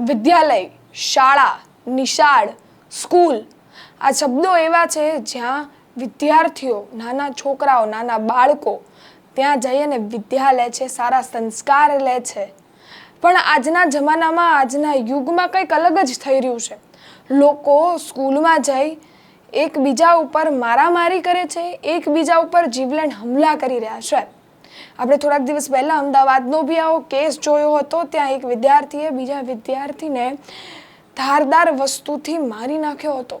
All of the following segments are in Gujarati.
વિદ્યાલય, શાળા, નિશાળ, સ્કૂલ. આ શબ્દો એવા છે જ્યાં વિદ્યાર્થીઓ, નાના છોકરાઓ, નાના બાળકો ત્યાં જઈ અને વિદ્યા લે છે, સારા સંસ્કાર લે છે. પણ આજના જમાનામાં, આજના યુગમાં કંઈક અલગ જ થઈ રહ્યું છે. લોકો સ્કૂલમાં જઈ એકબીજા ઉપર મારામારી કરે છે, એકબીજા ઉપર જીવલેણ હુમલા કરી રહ્યા છે. આપણે થોડાક દિવસ પહેલાં અમદાવાદનો બી આવો કેસ જોયો હતો. ત્યાં એક વિદ્યાર્થીએ બીજા વિદ્યાર્થીને ધારદાર વસ્તુથી મારી નાખ્યો હતો.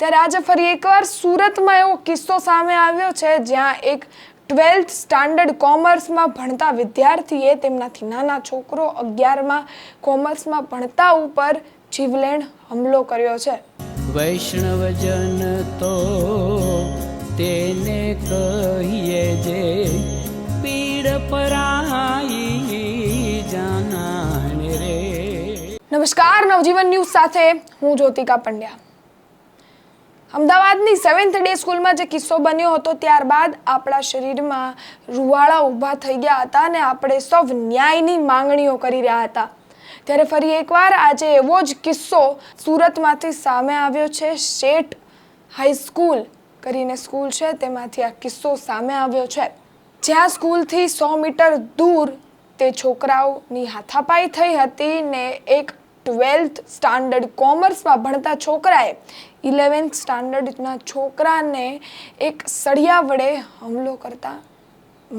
ત્યારે આજે ફરી એકવાર સુરતમાં એવો કિસ્સો સામે આવ્યો છે, જ્યાં એક ટ્વેલ્થ સ્ટાન્ડર્ડ કોમર્સમાં ભણતા વિદ્યાર્થીએ તેમનાથી નાના છોકરો અગિયારમાં કોમર્સમાં ભણતા ઉપર જીવલેણ હુમલો કર્યો છે. વૈષ્ણવજન તો તેને કહીએ જે નમસ્કાર, નવજીવન ન્યૂઝ સાથે હું જ્યોતિકા પંડ્યા. અમદાવાદની સેવન્થ ડે સ્કૂલમાં જે કિસ્સો બન્યો હતો, ત્યારબાદ આપણા શરીરમાં રૂવાળા ઊભા થઈ ગયા હતા અને આપણે સૌ ન્યાયની માંગણીઓ કરી રહ્યા હતા. ત્યારે ફરી એકવાર આજે એવો જ કિસ્સો સુરતમાંથી સામે આવ્યો છે. શેઠ હાઈસ્કૂલ કરીને સ્કૂલ છે, તેમાંથી આ કિસ્સો સામે આવ્યો છે. જ્યાં સ્કૂલથી સો મીટર દૂર તે છોકરાઓની હાથાપાઈ થઈ હતી ને એક ટ્વેલ્થ સ્ટાન્ડર્ડ કોમર્સમાં ભણતા છોકરાએ ઇલેવન્થ સ્ટાન્ડર્ડના છોકરાને એક સળિયા વડે હુમલો કરતા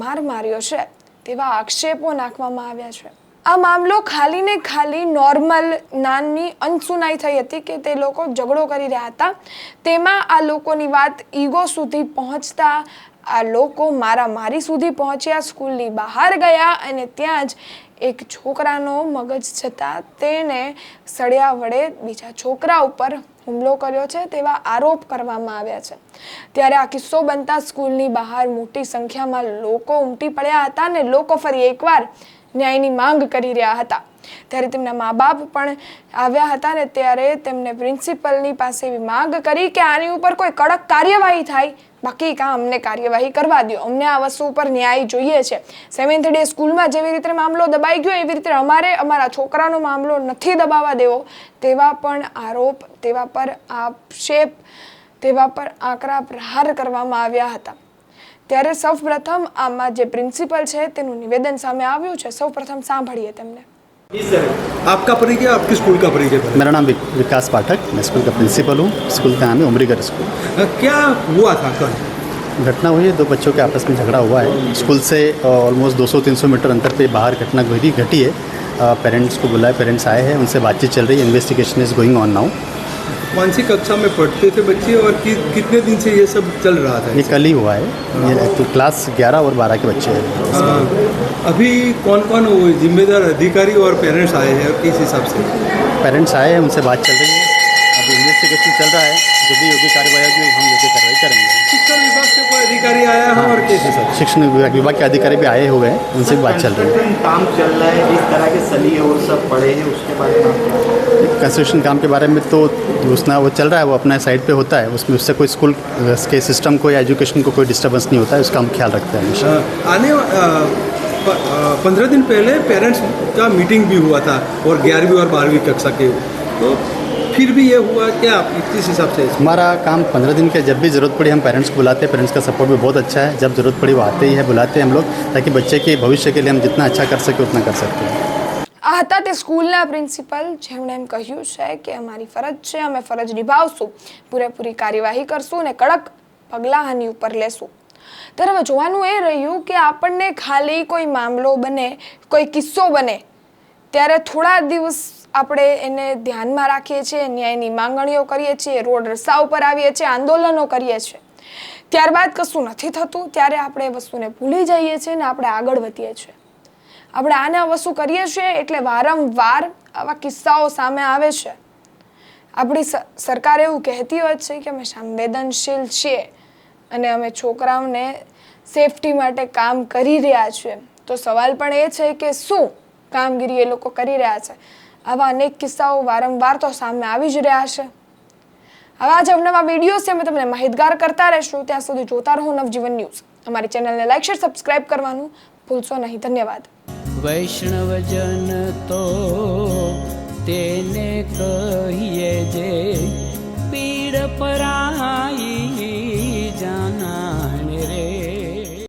માર માર્યો છે, તેવા આક્ષેપો નાખવામાં આવ્યા છે. આ મામલો ખાલી ને ખાલી નોર્મલ નાની અનસુનાઈ થઈ હતી કે તે લોકો ઝઘડો કરી રહ્યા હતા. તેમાં આ લોકોની વાત ઈગો સુધી પહોંચતા આ લોકો મારા મારી સુધી પહોંચ્યા, સ્કૂલની બહાર ગયા અને ત્યાં જ એક છોકરાનો મગજ જતાં તેને સળિયા વડે બીજા છોકરા ઉપર હુમલો કર્યો છે તેવા આરોપ કરવામાં આવ્યા છે. ત્યારે આ કિસ્સો બનતા સ્કૂલની બહાર મોટી સંખ્યામાં લોકો ઉમટી પડ્યા હતા અને લોકો ફરી એકવાર ન્યાયની માંગ કરી રહ્યા હતા. ત્યારે તેમના મા બાપ પણ આવ્યા હતા ને ત્યારે તેમને પ્રિન્સિપલની પાસે એવી માંગ કરી કે આની ઉપર કોઈ કડક કાર્યવાહી થાય બાકી કાં અમને કાર્યવાહી કરવા દો અમને આ વસ્તુ ઉપર ન્યાય જોઈએ છે. સેવન્થ ડે સ્કૂલમાં જેવી રીતે મામલો દબાઈ ગયો, એવી રીતે અમારે અમારા છોકરાનો મામલો નથી દબાવવા દેવો. તેવા પણ આરોપ, તેવા પર આક્ષેપ, તેવા પર આકરા પ્રહાર કરવામાં આવ્યા હતા. ત્યારે સૌપ્રથમ આમાં જે પ્રિન્સિપલ છે તેનું નિવેદન સામે આવ્યું છે. સૌપ્રથમ સાંભળીએ તેમને. आपका परिचय आपके स्कूल का परिचय मेरा नाम विकास पाठक मैं स्कूल का प्रिंसिपल हूँ। स्कूल का नाम है उमरीगर स्कूल। क्या हुआ था कल? घटना हुई है दो बच्चों के आपस में झगड़ा हुआ है। स्कूल से ऑलमोस्ट 200-300 मीटर अंतर पे बाहर घटना घटी घटी है। पेरेंट्स को बुलाए पेरेंट्स आए हैं उनसे बातचीत चल रही है। Investigation is going on now कौन सी कक्षा में पढ़ते थे बच्चे और कि, कितने दिन से ये सब चल रहा था? ये कल ही हुआ है। ये तो क्लास 11 और 12 के बच्चे हैं। अ, अभी कौन कौन जिम्मेदार अधिकारी और पेरेंट्स आए हैं और किस हिसाब से? पेरेंट्स आए हैं उनसे बात चल रही है। अभी इन्वेस्टिगेशन चल रहा है। जो भी योग्य कार्यवाही होगी हम योग्य कार्रवाई करेंगे। शिक्षा विभाग से कोई अधिकारी आया है और किस? हिसाब से शिक्षण विभाग विभाग के अधिकारी भी आए हुए हैं उनसे भी बात चल रही है। काम चल रहा है जिस तरह के सली और सब पड़े हैं उसके बारे में कंस्ट्रक्शन काम के बारे में तो उसना वो चल रहा है वो अपना साइड पे होता है उसमें उससे कोई स्कूल के सिस्टम को या एजुकेशन को कोई डिस्टर्बेंस नहीं होता है उसका हम ख्याल रखते हैं आने पंद्रह दिन पहले पेरेंट्स का मीटिंग भी हुआ था और ग्यारहवीं और बारहवीं कक्षा के। तो फिर भी ये हुआ क्या किस हिसाब से हमारा काम पंद्रह दिन के जब भी ज़रूरत पड़ी हम पेरेंट्स को बुलाते हैं पेरेंट्स का सपोर्ट भी बहुत अच्छा है जब ज़रूरत पड़ी वो आते ही है बुलाते हैं हम लोग ताकि बच्चे के भविष्य के लिए हम जितना अच्छा कर सके उतना कर सकते हैं આ હતા તે સ્કૂલના પ્રિન્સિપલ જેમણે એમ કહ્યું છે કે અમારી ફરજ છે અમે ફરજ નિભાવશું પૂરેપૂરી કાર્યવાહી કરશું અને કડક પગલાં આની ઉપર લેશું ત્યારે હવે જોવાનું એ રહ્યું કે આપણને ખાલી કોઈ મામલો બને કોઈ કિસ્સો બને ત્યારે થોડા દિવસ આપણે એને ધ્યાનમાં રાખીએ છીએ, ન્યાયની માંગણીઓ કરીએ છીએ, રોડ રસ્તા ઉપર આવીએ છીએ, આંદોલનો કરીએ છીએ. ત્યારબાદ કશું નથી થતું, ત્યારે આપણે એ વસ્તુને ભૂલી જઈએ છીએ ને આપણે આગળ વધીએ છીએ. આપણે આને વસ્તુ કરીએ છીએ એટલે વારંવાર આવા કિસ્સાઓ સામે આવે છે. આપણી સરકાર એવું કહેતી હોય છે કે અમે સંવેદનશીલ છીએ અને અમે છોકરાઓને સેફટી માટે કામ કરી રહ્યા છીએ. તો સવાલ પણ એ છે કે શું કામગીરી એ લોકો કરી રહ્યા છે? આવા અનેક કિસ્સાઓ વારંવાર તો સામે આવી જ રહ્યા છે. આવા જ અવનવા વિડીયોઝ અમે તમને માહિતગાર કરતા રહેશું. ત્યાં સુધી જોતા રહો નવજીવન ન્યૂઝ. અમારી ચેનલને લાઈક, શેર, સબસ્ક્રાઇબ કરવાનું ભૂલશો નહીં. ધન્યવાદ. વૈષ્ણવજન તો તેને કહીએ જે પીડ પરાઈ